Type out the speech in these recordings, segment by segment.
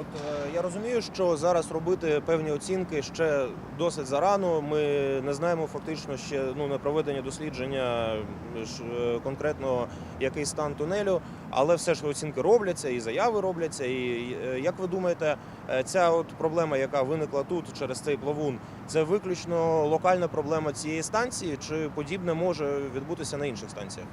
От е, я розумію, що зараз робити певні оцінки ще досить зарано. Ми не знаємо фактично ще ну не проведені дослідження е, е, конкретно який стан тунелю, але все ж оцінки робляться і заяви робляться. І як ви думаєте, ця от проблема, яка виникла тут через цей плавун, це виключно локальна проблема цієї станції, чи подібне може відбутися на інших станціях?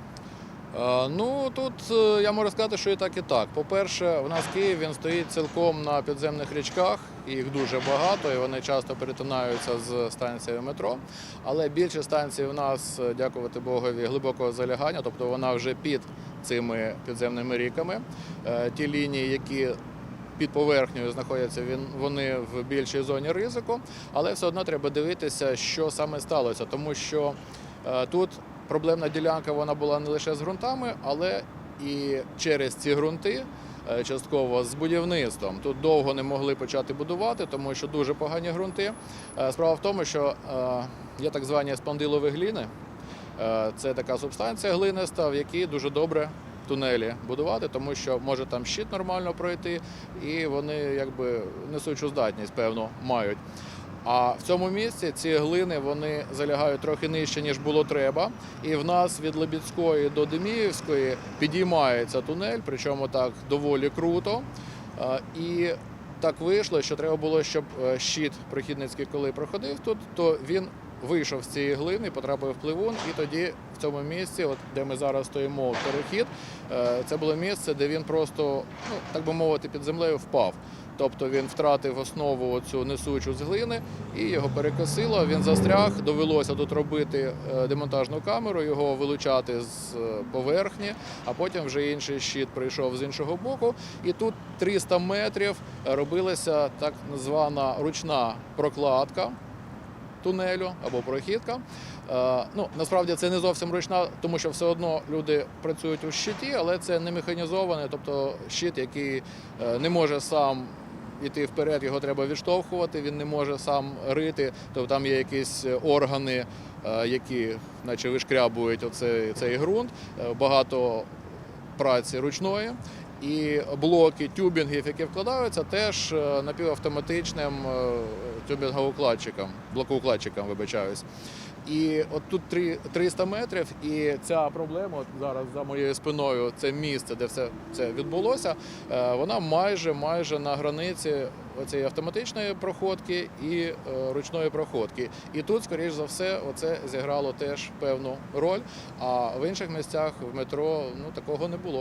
Е, Ну тут е, я можу сказати, що і так, і так. По-перше, в нас Київ він стоїть цілком на підземних річках, їх дуже багато, і вони часто перетинаються з станцією метро. Але більше станцій у нас, е, дякувати Богові, глибокого залягання, тобто вона вже під цими підземними ріками. Ті лінії, які під поверхнею знаходяться вони в більшій зоні ризику, але все одно треба дивитися, що саме сталося, тому що тут проблемна ділянка вона була не лише з ґрунтами, але і через ці ґрунти. е, Частково з будівництвом тут довго не могли почати будувати, тому що дуже погані ґрунти. Е, Справа в тому, що е, є так звані спондилові гліни. Це така субстанція глиниста, в якій дуже добре тунелі будувати, тому що може там щит нормально пройти, і вони якби несучу здатність, певно, мають. А в цьому місці ці глини вони залягають трохи нижче, ніж було треба. І в нас від Лебідської до Деміївської підіймається тунель, причому так доволі круто. І так вийшло, що треба було, щоб е, щит прохідницький, коли проходив тут, то він вийшов з цієї глини, потрапив в пливун, і тоді цьому місці, от де ми зараз стоїмо, перехід, е, це було місце, де він просто, ну так би мовити, під землею впав. Тобто він втратив основу цю несучу з глини і його перекосило. Він застряг. Довелося тут робити е, демонтажну камеру, його вилучати з е, поверхні, а потім вже інший щит прийшов з іншого боку. І тут 300 метрів робилася так звана ручна прокладка тунелю або прохідка. Е, Ну, насправді це не зовсім ручна, тому що все одно люди працюють у щиті, але це не механізоване, тобто щит, який е, не може сам іти вперед, його треба відштовхувати, він не може сам рити, тобто там є якісь органи, е, які наче вишкрябують оцей, цей ґрунт. Багато праці ручної. І блоки тюбінгів, які вкладаються, теж е, напівавтоматичним е, тюбінгоукладчиком, блокоукладчиком, вибачаюсь. І от тут три- 300 метрів, і ця проблема от зараз за моєю спиною, це місце, де все це відбулося. е, Вона майже майже на границі цієї автоматичної проходки і ручної проходки. І тут, скоріш за все, оце зіграло теж певну роль. А в інших місцях в метро ну такого не було.